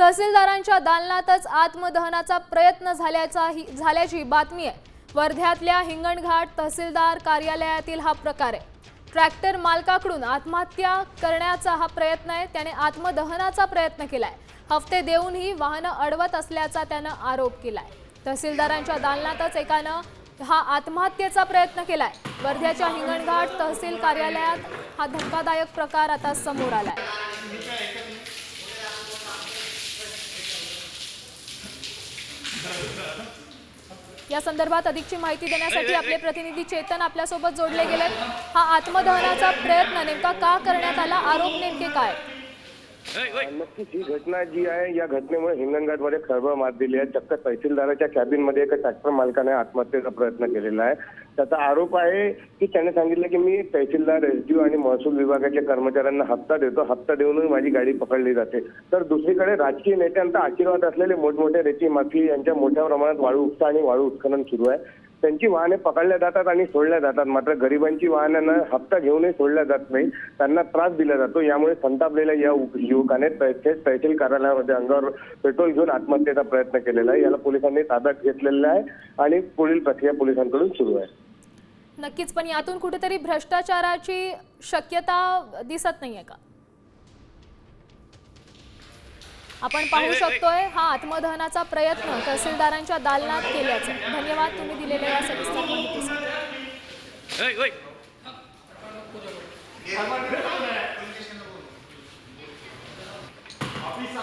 तहसीलदारांच्या दालनातच आत्मदहनाचा प्रयत्न झाल्याचा ही- झाल्याची बातमी आहे. वर्ध्यातल्या हिंगणघाट तहसीलदार कार्यालयातील हा प्रकार आहे. ट्रॅक्टर मालकाकडून आत्महत्या करण्याचा हा प्रयत्न आहे. त्याने आत्मदहनाचा प्रयत्न केलाय. हफ्ते देऊनही वाहनं अडवत असल्याचा त्यानं आरोप केलाय. तहसीलदारांच्या दालनातच एकानं हा आत्महत्येचा प्रयत्न केलाय. वर्ध्याच्या हिंगणघाट तहसील कार्यालयात हा धक्कादायक प्रकार आता समोर आलाय. या संदर्भात अधिकची माहिती देण्यासाठी आपले प्रतिनिधी चेतन आपल्यासोबत जोडले गेलेत. हा आत्मदहनाचा प्रयत्न नेमका का करण्यात आला? आरोप नेमके काय? नक्कीच ही घटना जी आहे या घटनेमुळे हिंगणघाटमध्ये खळबळ मात दिली आहे. चक्क तहसीलदाराच्या कॅबिनमध्ये एका ट्रॅक्टर मालकाने आत्महत्येचा प्रयत्न केलेला आहे. त्याचा आरोप आहे की त्याने सांगितलं की मी तहसीलदार एसडीओ आणि महसूल विभागाच्या कर्मचाऱ्यांना हप्ता देतो. हप्ता देऊनही माझी गाडी पकडली जाते. तर दुसरीकडे राजकीय नेत्यांचा आशीर्वाद असलेले मोठमोठे रेती माफी यांच्या मोठ्या प्रमाणात वाळू उपसा आणि वाळू उत्खनन सुरू आहे. त्यांची वाहने पकडल्या जातात आणि सोडल्या जातात. मात्र गरिबांची वाहनांना हप्ता घेऊनही सोडल्या जात नाही. त्यांना त्रास दिला जातो. यामुळे संतापलेल्या या युवकाने थेट तहसील कार्यालयामध्ये अंगावर पेट्रोल घेऊन आत्महत्येचा प्रयत्न केलेला आहे. याला पोलिसांनी ताब्यात घेतलेला आहे आणि पुढील प्रक्रिया पोलिसांकडून सुरू आहे. नक्कीच पण यातून कुठेतरी भ्रष्टाचाराची शक्यता दिसत नाहीये का? आपण पाहू शकतोय हा आत्मदहनाचा प्रयत्न तहसीलदारांच्या दालनात केल्याचं. धन्यवाद तुम्ही दिलेल्या या सविस्तर माहितीसाठी.